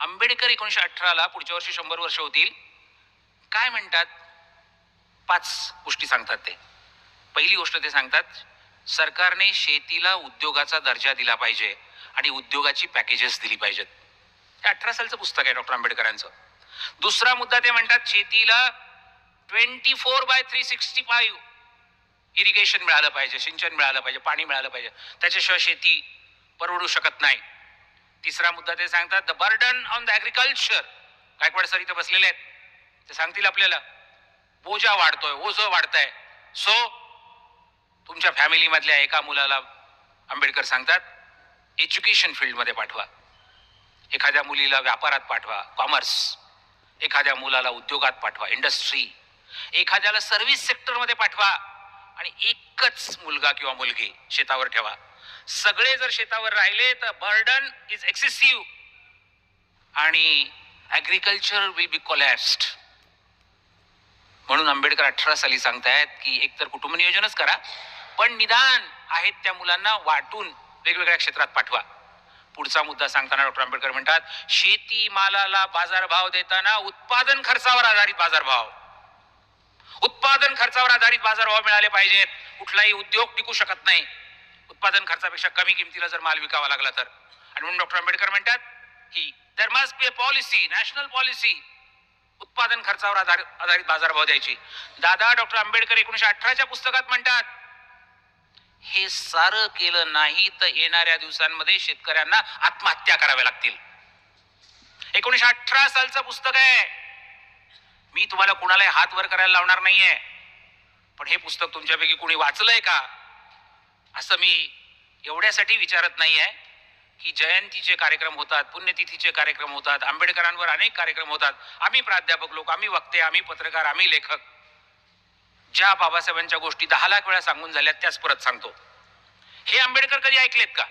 आंबेडकर एकोणीशे अठराला पुढच्या वर्षी शंभर वर्ष होतील. काय म्हणतात? पाच गोष्टी सांगतात ते. पहिली गोष्ट ते सांगतात सरकारने शेतीला उद्योगाचा दर्जा दिला पाहिजे आणि उद्योगाची पॅकेजेस दिली पाहिजेत. हे अठरा सालचं पुस्तक आहे डॉक्टर आंबेडकरांचं. दुसरा मुद्दा ते म्हणतात शेतीला twenty four by three sixty five irrigation मिळालं पाहिजे सिंचन मिळालं पाहिजे पाणी मिळालं पाहिजे. त्याच्याशिवाय शेती परवडू शकत नाही. तिसरा मुद्दा ते सांगतात the burden on the agriculture Gaikwad sir इथं बसलेले आहेत. ते सांगतील आपल्याला बोजा वाढतोय वाढतं आहे सो तुमच्या फॅमिलीमधल्या एका मुलाला आंबेडकर सांगतात एज्युकेशन फील्डमध्ये पाठवा. एखाद्या मुलीला व्यापारात पाठवा कॉमर्स एखाद्या मुलाला उद्योगात पाठवा इंडस्ट्री एखाद्याला सर्व्हिस सेक्टरमध्ये पाठवा. आणि एकच मुलगा किंवा मुलगी शेतावर ठेवा. सगळे जर शेतावर राहिले तर बर्डन इज एक्सेसिव्ह आणि ॲग्रिकल्चर विल बी कोलॅप्स्ड म्हणून आंबेडकर अठरा साली सांगतायत की एकतर कुटुंब नियोजनच करा पण निदान आहेत त्या मुलांना वाटून वेगवेगळ्या क्षेत्रात पाठवा. पुढचा मुद्दा सांगताना डॉक्टर आंबेडकर म्हणतात शेती मालाला बाजारभाव देताना उत्पादन खर्चावर आधारित बाजारभाव. उत्पादन खर्चावर आधारित बाजारभाव मिळाले पाहिजेत. कुठलाही उद्योग टिकू शकत नाही. उत्पादन खर्चापेक्षा कमी किमतीला जर माल विकावा लागला तर. आणि म्हणून डॉक्टर आंबेडकर म्हणतात की there must be a policy national policy उत्पादन खर्चावर आधार आधारित बाजारभाव द्यायची. दादा डॉक्टर आंबेडकर एकोणीशे अठराच्या पुस्तकात म्हणतात हे सारं केलं नाही तर येणाऱ्या दिवसांमध्ये शेतकऱ्यांना आत्महत्या कराव्या लागतील. एकोणीशे अठरा सालचं पुस्तक आहे. मी तुम्हाला कुणालाही हात वर करायला लावणार नाहीये. पण हे पुस्तक तुमच्यापैकी कुणी वाचलंय का? असं मी एवढ्यासाठी विचारत नाही आहे की जयंतीचे कार्यक्रम होतात पुण्यतिथीचे कार्यक्रम होतात आंबेडकरांवर अनेक कार्यक्रम होतात. आम्ही प्राध्यापक लोक आम्ही वक्ते आम्ही पत्रकार आम्ही लेखक. ज्या बाबासाहेबांच्या गोष्टी दहा लाख वेळा सांगून झाल्या त्याच परत सांगतो. हे आंबेडकर कधी ऐकलेत का?